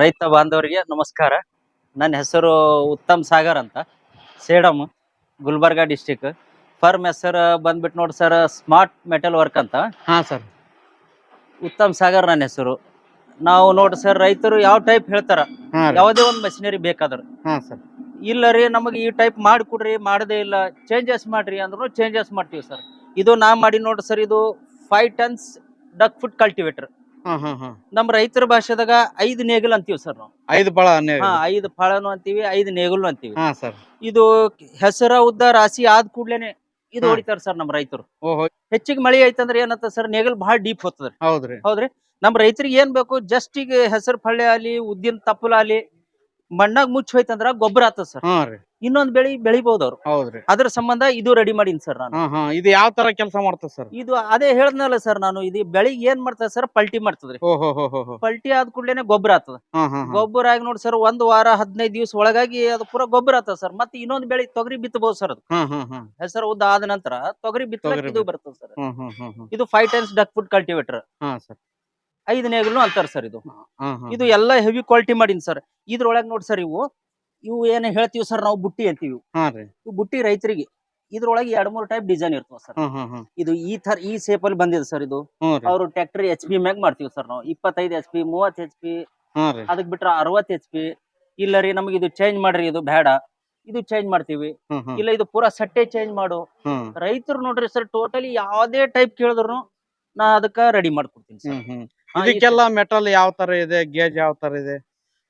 ರೈತ ಬಾಂಧವರಿಗೆ ನಮಸ್ಕಾರ. ನನ್ನ ಹೆಸರು ಉತ್ತಮ್ ಸಾಗರ್ ಅಂತ. ಸೇಡಮ್ ಗುಲ್ಬರ್ಗಾ ಡಿಸ್ಟಿಕ್ ಫರ್ಮ್ ಹೆಸರು ಬಂದ್ಬಿಟ್ಟು ನೋಡಿ ಸರ್ ಸ್ಮಾರ್ಟ್ ಮೆಟಲ್ ವರ್ಕ್ ಅಂತ. ಹಾ ಸರ್. ಉತ್ತಮ್ ಸಾಗರ್ ನನ್ನ ಹೆಸರು. ನಾವು ನೋಡ್ರಿ ಸರ್ ರೈತರು ಯಾವ ಟೈಪ್ ಹೇಳ್ತಾರ? ಹಾ ರೀ. ಯಾವುದೇ ಒಂದು ಮೆಷಿನರಿ ಬೇಕಾದ್ರ. ಹಾ ಸರ್. ಇಲ್ಲ ರೀ ನಮಗೆ ಈ ಟೈಪ್ ಮಾಡಿಕೊಡ್ರಿ ಮಾಡದೇ ಇಲ್ಲ. ಚೇಂಜಸ್ ಮಾಡ್ರಿ ಅಂದ್ರೂ ಚೇಂಜಸ್ ಮಾಡ್ತೀವಿ ಸರ್. ಇದು ನಾ ಮಾಡಿ ನೋಡ್ರಿ ಸರ್ ಇದು five tons duck foot cultivator ನಮ್ಮ ರೈತರ ಭಾಷೆದಾಗ ಐದು ನೇಗಿಲ್ ಅಂತೀವಿ ಸರ್ ನಾವು. ಐದು ಫಳ ಐದ್ ಹಾ ಐದು ಫಳನು ಅಂತೀವಿ ಐದ್ ನೇಗಲ್ನು ಅಂತೀವಿ. ಹಾ ಸರ್. ಇದು ಹೆಸರ ಉದ್ದ ರಾಶಿ ಆದ ಕೂಡ್ಲೇನೆ ಇದು. ಹೊಡಿತಾರ ಸರ್ ನಮ್ಮ ರೈತರು. ಹೆಚ್ಚಿಗೆ ಮಳಿ ಐತಂದ್ರೆ ಏನಂತ ಸರ್ ನೇಗಲ್ ಬಹಳ ಡೀಪ್ ಹೋಗ್ತದ್ರಿ. ಹೌದ್ರಿ. ಹೌದ್ರಿ. ನಮ್ಮ ರೈತರಿಗೆ ಏನ್ ಬೇಕು ಜಸ್ಟ್ ಈಗ ಹೆಸರು ಫಳ್ಳೆ ಆಲಿ ಉದ್ದಿನ ತಪ್ಪಲ ಆಲಿ ಮಣ್ಣಾಗ ಮುಚ್ಚ ಹೋಯ್ತಂದ್ರ ಗೊಬ್ಬರ ಆತದ ಸರ್. ಹಾ ರೀ. ಇನ್ನೊಂದ್ ಬೆಳಿ ಬೆಳಿಬಹುದು ಅವ್ರು. ಹೌದ್ರಿ ಅದ್ರ ಸಂಬಂಧ ಇದು ರೆಡಿ ಮಾಡೀನಿ ಸರ್ ನಾನು. ಹಾ ಹಾ. ಇದು ಯಾವ ತರ ಕೆಲಸ ಮಾಡ್ತದ ಸರ್? ಇದು ಅದೇ ಹೇಳದ್ನಲ್ಲ ಸರ್ ನಾನು ಇದು ಬೆಳಿ ಏನ್ ಮಾಡ್ತದ ಸರ್ ಪಲ್ಟಿ ಮಾಡ್ತದ್ರಿ ಓಹೋ ಹೋ ಹೋ ಹೋ ಪಲ್ಟಿ ಆದ ಕೂಡಲೇನೆ ಗೊಬ್ಬರ ಆತದ. ಹಾ ಹಾ ಹಾ. ಗೊಬ್ಬರ ಆಗಿ ನೋಡಿ ಸರ್ ಒಂದ್ ವಾರ ಹದಿನೈದು ದಿವಸ ಒಳಗಾಗಿ ಅದು ಪೂರಾ ಗೊಬ್ಬರ ಆತದ ಸರ್. ಮತ್ತೆ ಇನ್ನೊಂದ್ ಬೆಳಿ ತೊಗರಿ ಬಿತ್ತಬಹುದು ಸರ್ ಅದು. ಹಾ ಹಾ ಹಾ. ಹೆಸರು ಉದ್ದ ಆದ ನಂತರ ತೊಗರಿ ಬಿತ್ತಲಕ್ ತೊಗರಿ ಇದು ಬರ್ತದ ಸರ್ ಇದು five times duck foot cultivator ಹಾ ಸರ್. ಐದು ನೇಗಿಲು ಅಂತಾರ ಸರ್ ಇದು. ಇದು ಎಲ್ಲ ಹೆವಿ ಕ್ವಾಲಿಟಿ ಮಾಡಿನ್ ಸರ್. ಇದ್ರೊಳಗ್ ನೋಡಿ ಸರ್ ಇವು. ಇವು ಏನ್ ಹೇಳ್ತೀವಿ ಸರ್ ನಾವು ಬುಟ್ಟಿ ಅಂತೀವಿ ಇವು. ಬುಟ್ಟಿ ರೈತರಿಗೆ. ಇದ್ರೊಳಗೆ ಎರಡ್ ಮೂರ್ ಟೈಪ್ ಡಿಸೈನ್ ಇರ್ತವ ಸರ್. ಇದು ಈ ತರ ಈ ಸೇಪ್ ಅಲ್ಲಿ ಬಂದಿದೆ ಸರ್ ಇದು. ಅವ್ರು ಟ್ರ್ಯಾಕ್ಟರ್ ಎಚ್ ಪಿ ಮ್ಯಾಗ್ ಮಾಡ್ತೀವಿ ಸರ್ ನಾವು. ಇಪ್ಪತ್ತೈದು ಎಚ್ ಪಿ ಮೂವತ್ ಎಚ್ ಪಿ ಅದಕ್ ಬಿಟ್ರೆ ಅರವತ್ ಎಚ್ ಪಿ ಇಲ್ಲ ರೀ ನಮಗೆ ಇದು ಚೇಂಜ್ ಮಾಡ್ರಿ ಇದು ಬೇಡ. ಇದು ಚೇಂಜ್ ಮಾಡ್ತೀವಿ. ಇಲ್ಲ ಇದು ಪೂರಾ ಸಟ್ಟೆ ಚೇಂಜ್ ಮಾಡು. ರೈತರು ನೋಡ್ರಿ ಸರ್ ಟೋಟಲಿ ಯಾವ್ದೇ ಟೈಪ್ ಕೇಳಿದ್ರು ನಾ ಅದಕ್ಕ ರೆಡಿ ಮಾಡ್ಕೊಡ್ತೀನಿ ಸರ್. ಇದಕ್ಕೆಲ್ಲ ಮೆಟಲ್ ಯಾವ ತರ ಇದೆ ಗೇಜ್ ಯಾವ ತರ ಇದೆ?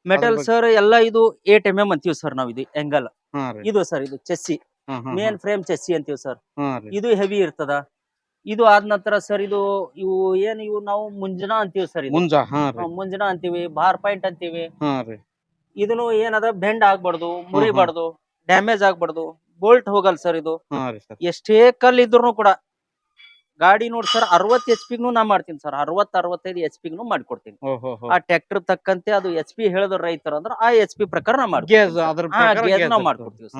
ಮೆಟಲ್ ಸರ್ ಎಲ್ಲ ಇದು ಏಟ್ ಎಂ ಎಂ ಅಂತೀವಿ ಸರ್ ನಾವು ಇದು ಎಂಗಲ್ ಇದು ಸರ್ ಇದು ಚೆಸ್ಸಿ ಮೇನ್ ಫ್ರೇಮ್ ಚೆಸ್ಸಿ ಅಂತೀವಿ ಸರ್ ಇದು ಹೆವಿ ಇರ್ತದ. ಇದು ಆದ ನಂತರ ಸರ್ ಇದು ಇವು ಏನ್ ಇವು ನಾವು ಮುಂಜನಾ ಅಂತೀವಿ ಸರ್ ಮುಂಜನಾ ಮುಂಜ ಅಂತೀವಿ ಬಾರ್ ಪಾಯಿಂಟ್ ಅಂತೀವಿ. ಇದನ್ನು ಏನದ ಬೆಂಡ್ ಆಗ್ಬಾರ್ದು ಮುರಿಬಾರ್ದು ಡ್ಯಾಮೇಜ್ ಆಗ್ಬಾರ್ದು ಬೋಲ್ಟ್ ಹೋಗಲ್ ಸರ್ ಇದು. ಎಷ್ಟೇ ಕಲ್ ಇದ್ರು ಕೂಡ ಗಾಡಿ ನೋಡಿ ಸರ್ ಅರವತ್ ಎಚ್ ಪಿಗ್ನು ನಾ ಮಾಡ್ತೀನಿ ಸರ್ ಅರವತ್ ಅರವತ್ತೈದು ಎಚ್ ಪಿಗ್ನು ಮಾಡ್ಕೊಡ್ತೀನಿ. ಆ ಟ್ರ್ಯಾಕ್ಟರ್ ತಕ್ಕಂತೆ ಅದು ಎಚ್ ಪಿ ಹೇಳಿದ್ರು ರೈತರು ಅಂದ್ರೆ ಆ ಎಚ್ ಪಿ ಪ್ರಕಾರ ನಾ ಮಾಡ್ತೀವಿ ನಾವು. ಮಾಡ್ಕೊಡ್ತೀವಿ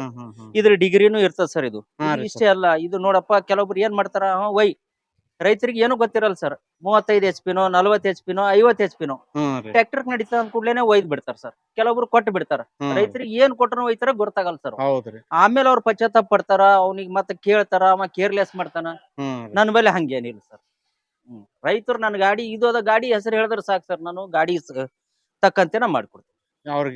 ಇದ್ರ ಡಿಗ್ರಿನೂ ಇರ್ತದ ಸರ್ ಇದು. ಇಷ್ಟೇ ಅಲ್ಲ ಇದು ನೋಡಪ್ಪ ಕೆಲವೊಬ್ರು ಏನ್ ಮಾಡ್ತಾರ ವೈ ರೈತರಿಗೆ ಏನು ಗೊತ್ತಿರಲ್ಲ ಸರ್. ಮೂವತ್ತೈದು ಎಚ್ ಪಿನೋ ನಲ್ವತ್ ಎಚ್ ಪಿನೋ ಐವತ್ ಎಚ್ ಪಿನೋ ಟ್ರಾಕ್ಟರ್ ಟ್ರ್ಯಾಕ್ಟರ್ ನಡೀತಾ ಅಂದ ಕೂಡಲೇ ಒಯ್ದ್ ಬಿಡ್ತಾರ ಸರ್. ಕೆಲವೊಬ್ರು ಕೊಟ್ಟು ಬಿಡ್ತಾರ. ರೈತರಿಗೆ ಏನ್ ಕೊಟ್ಟರು ಒಯ್ತಾರ ಗೊತ್ತಾಗಲ್ಲ ಸರ್. ಆಮೇಲೆ ಅವ್ರು ಪಶ್ಚಾತ್ತಾಪ ಪಡ್ತಾರ ಅವ್ನಿಗೆ ಮತ್ತೆ ಕೇಳ್ತಾರ ಅವ ಕೇರ್ಲೆಸ್ ಮಾಡ್ತಾನ. ನನ್ ಮೇಲೆ ಹಂಗೇನಿಲ್ಲ ಸರ್. ರೈತರು ನನ್ನ ಗಾಡಿ ಇದು ಅದ ಗಾಡಿ ಹೆಸರು ಹೇಳಿದ್ರೆ ಸಾಕು ಸರ್. ನಾನು ಗಾಡಿ ತಕ್ಕಂತೆ ನಾ ಮಾಡ್ಕೊಡ್ತೀನಿ. ಅವ್ರ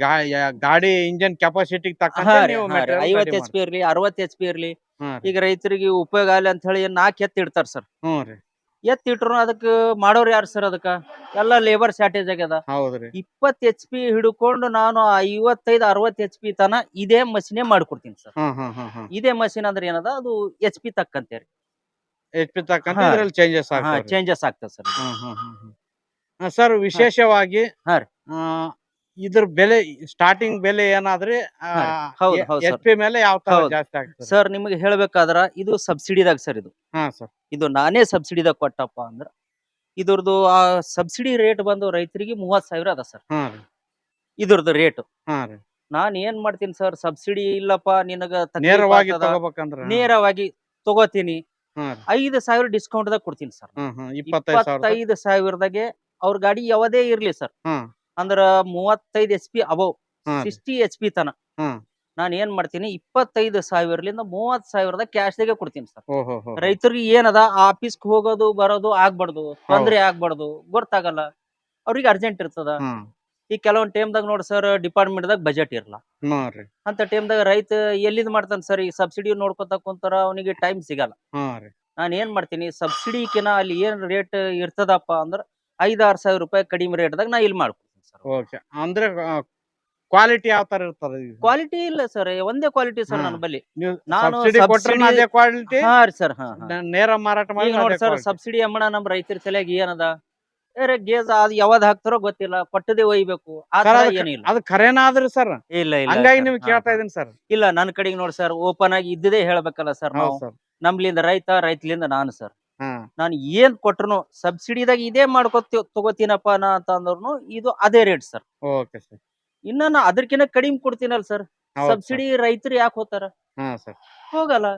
ಗಾಡಿ ಇಂಜಿನ್ ಕೆಪಾಸಿಟಿ ಹಾ ತಕ್ಕಂತೆ ರೀ, ನೀವು ಹಾ ರೀ. ಐವತ್ ಎಚ್ ಪಿ ಇರ್ಲಿ ಅರವತ್ ಎಚ್ ಪಿ ಇರ್ಲಿ. ಈಗ ರೈತರಿಗೆ ಉಪಯೋಗ ಆಗಲಿ ಅಂತ ಹೇಳಿ ನಾಲ್ಕು ಎತ್ತಿ ಇಡ್ತಾರ ಸರ್ ಹ್ಞೂ ರೀ. ಎತ್ತಿ ಇಟ್ರು ಅದಕ್ಕೆ ಮಾಡೋರು ಯಾರು ಸರ್ ಅದಕ್ಕ? ಎಲ್ಲ ಲೇಬರ್ ಶಾರ್ಟೇಜ್ ಆಗ್ಯದ ಹೌದ್ರಿ ಇಪ್ಪತ್ ಎಚ್ ಪಿ ಹಿಡ್ಕೊಂಡು ನಾನು ಐವತ್ತೈದು ಅರವತ್ ಎಚ್ ಪಿ ತನ ಇದೇ ಮಷಿನೇ ಮಾಡ್ಕೊಡ್ತೀನಿ ಸರ್ ಇದೇ ಮಷಿನ್ ಅಂದ್ರೆ ಏನದ? ಅದು ಎಚ್ ಪಿ ತಕ್ಕಂತೆ ರೀ. ಎಚ್ ಪಿ ತಕ್ಕಂತ ಹಾ. ಇದ್ರಲ್ಲಿ ಚೇಂಜಸ್ ಚೇಂಜಸ್ ಆಗ್ತದೆ ಸರ್ ಸರ್ ವಿಶೇಷವಾಗಿ ಹಾ ರೀ. ಇದ್ರ ಬೆಲೆ ಸ್ಟಾರ್ಟಿಂಗ್ ಬೆಲೆ ಏನಾದ್ರೆ ಹೌದು ರೀ. ಹೌದ್ ಹೌದ್ ಎಚ್ ಪಿ ಮೇಲೆ ಯಾವ ತರ ಹೌದ್. ಜಾಸ್ತಿ ಆಗ್ತದೆ? ಸರ್ ನಿಮಗೆ ಹೇಳ್ಬೇಕಾದ್ರ ಇದು ಸಬ್ಸಿಡಿದಾಗ ಸರ್ ಇದು. ಹಾ ಸರ್. ಇದು ನಾನೇ ಸಬ್ಸಿಡಿದಾಗ ಕೊಟ್ಟಪ್ಪ ಅಂದ್ರ ಇದ್ರದ್ದು ಆ ಸಬ್ಸಿಡಿ ರೇಟ್ ಬಂದು ರೈತರಿಗೆ ಮೂವತ್ ಸಾವಿರ ಅದ ಸರ್. ಹಾ ರೀ. ಇದ್ರದ್ದು ರೇಟ್. ಹಾ ರೀ. ನಾನ್ ಏನ್ ಮಾಡ್ತೀನಿ ಸರ್ ಸಬ್ಸಿಡಿ ಇಲ್ಲಪ್ಪ ನಿನಗ ತಕ್ಲೀಫ್ ನೇರವಾಗಿ ಆಗ್ತದ, ತಗೋಬೇಕಂದ್ರ? ನೇರವಾಗಿ ತಗೋತೀನಿ. ಹಾ ರೀ. ಐದು ಸಾವಿರ ಡಿಸ್ಕೌಂಟ್ ದಾಗ ಕೊಡ್ತೀನಿ ಸರ್. ಹ್ಮ್ ಹ್ಮ್ ಇಪ್ಪತ್ತೈದು ಸಾವಿರ ಇಪ್ಪತ್ತೈದು ಸಾವಿರದಾಗೆ ಅವ್ರ ಗಾಡಿ ಯಾವುದೇ ಇರ್ಲಿ ಸರ್. ಹ್ಮ್ ಅಂದ್ರ ಮೂವತ್ತೈದು H P above. Sixty H P ತನ. ನಾನು ಏನ್ ಮಾಡ್ತೀನಿ ಇಪ್ಪತ್ತೈದು ಸಾವಿರಲಿಂದ ಮೂವತ್ ಸಾವಿರದ ಕ್ಯಾಶ್ ದಾಗೆ ಕೊಡ್ತೀನಿ ಸರ್. ರೈತರಿಗೆ ಏನದ ಆಫೀಸ್ಗೆ ಹೋಗೋದು ಬರೋದು ಆಗ್ಬಾರ್ದು ತೊಂದ್ರೆ ಆಗ್ಬಾರ್ದು ಗೊತ್ತಾಗಲ್ಲ. ಅವ್ರಿಗೆ ಅರ್ಜೆಂಟ್ ಇರ್ತದ. ಈ ಕೆಲವೊಂದ್ ಟೈಮ್ದಾಗ ನೋಡಿ ಸರ್ ಡಿಪಾರ್ಟ್ಮೆಂಟ್ ದಾಗ ಬಜೆಟ್ ಇರಲ್ಲ ಅಂತ ಟೈಮ್ ದಾಗ ರೈತ ಎಲ್ಲಿಂದ ಮಾಡ್ತಾನೆ ಸರ್ ಈ ಸಬ್ಸಿಡಿ ನೋಡ್ಕೊತ ಕುಂತಾರ ಅವನಿಗೆ ಟೈಮ್ ಸಿಗಲ್ಲ. ನಾನು ಏನ್ ಮಾಡ್ತೀನಿ ಸಬ್ಸಿಡಿಕಿನ ಅಲ್ಲಿ ಏನ್ ರೇಟ್ ಇರ್ತದಪ್ಪ ಅಂದ್ರ ಐದಾರು ಸಾವಿರ ರೂಪಾಯಿ ಕಡಿಮೆ ರೇಟ್ದಾಗ ನಾ ಇಲ್ಲಿ ಮಾಡ್ಕೊಡ್ತೀನಿ ಸರ್. ಓಕೆ ಅಂದ್ರೆ ಕ್ವಾಲಿಟಿ ಯಾವ ತರ ಇರ್ತದೆ? ಕ್ವಾಲಿಟಿ ಇಲ್ಲ ಸರ್ ಒಂದೇ ಕ್ವಾಲಿಟಿ ಸರ್ ನಾನು ನನ್ನ ಬಲ್ಲಿ ನಾನು ಕ್ವಾಲಿಟಿ ಹಾ ರೀ ಸರ್ ಹಾ. ನೇರ ಮಾರಾಟ ಮಾಡಿ ನೋಡಿ ಸರ್ ಸಬ್ಸಿಡಿ ಅಮ್ಮಣ ನಮ್ ರೈತರ ತಲೆಯಾಗ ಏನದ? ಏರೆ ಗೇಜ್ ಅದ್ ಯಾವ್ದ್ ಹಾಕ್ತಾರೋ ಗೊತ್ತಿಲ್ಲ. ಕೊಟ್ಟದೇ ಒಯ್ಬೇಕು. ಏನಿಲ್ಲ ಅದು ಖರೇನಾದ್ರಿ ಸರ್ ಇಲ್ಲ ಇಲ್ಲ ಹಂಗಾಗಿ. ನಿಮ್ಗೆ ಕೇಳ್ತಾ. ಇದೀನಿ ಸರ್ ಇಲ್ಲ ನನ್ನ ಕಡೆಗೆ ನೋಡಿ ಸರ್ ಓಪನ್ ಆಗಿ ಇದ್ದದೇ ಹೇಳ್ಬೇಕಲ್ಲ ಸರ್ ನಾವು. ನಮ್ಲಿಂದ ರೈತ ರೈತಲಿಂದ ನಾನು ಸರ್ ನಾನು ಏನ್ ಕೊಟ್ರು ಸಬ್ಸಿಡಿದಾಗ ಇದೇ ಮಾಡ್ಕೊತ ತಗೋತೀನಪ್ಪ ನಾ ಅಂತ ಅಂದ್ರೂ ಇದು ಅದೇ ರೇಟ್ ಸರ್ ಓಕೆ ಸರ್. ಇನ್ನ ನಾ ಅದಕ್ಕಿಂತ ಕಡಿಮೆ ಕೊಡ್ತೀನಲ್ ಸರ್. ಸಬ್ಸಿಡಿ ರೈತರು ಯಾಕೆ ಹೋಗ್ತಾರ? ಹಾ ಸರ್. ಹೋಗಲ್ಲ.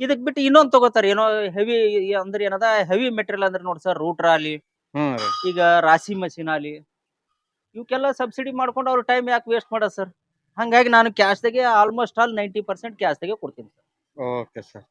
ಇದಕ್ ಬಿಟ್ಟು ಇನ್ನೊಂದ್ ತಗೋತಾರ. ಏನೋ ಹೆವಿ ಅಂದ್ರೆ ಏನದ? ಹೆವಿ ಮೆಟೀರಿಯಲ್ ಅಂದ್ರೆ ನೋಡಿ ಸರ್ ರೂಟರ್ ಆಲಿ ಹ್ಮ್ ರೀ. ಈಗ ರಾಶಿ ಮಷಿನ್ ಆಲಿ ಇವಕ್ಕೆಲ್ಲ ಸಬ್ಸಿಡಿ ಮಾಡ್ಕೊಂಡು ಅವ್ರ ಟೈಮ್ ಯಾಕೆ ವೇಸ್ಟ್ ಮಾಡೋದು ಸರ್ ಹಂಗಾಗಿ ನಾನು ಕ್ಯಾಶ್ದಾಗೆ ಆಲ್ಮೋಸ್ಟ್ ಆಲ್ ನೈಂಟಿ ಪರ್ಸೆಂಟ್ ಕ್ಯಾಶ್ದಾಗೆ ಕೊಡ್ತೀನಿ ಸರ್ ಓಕೆ ಸರ್.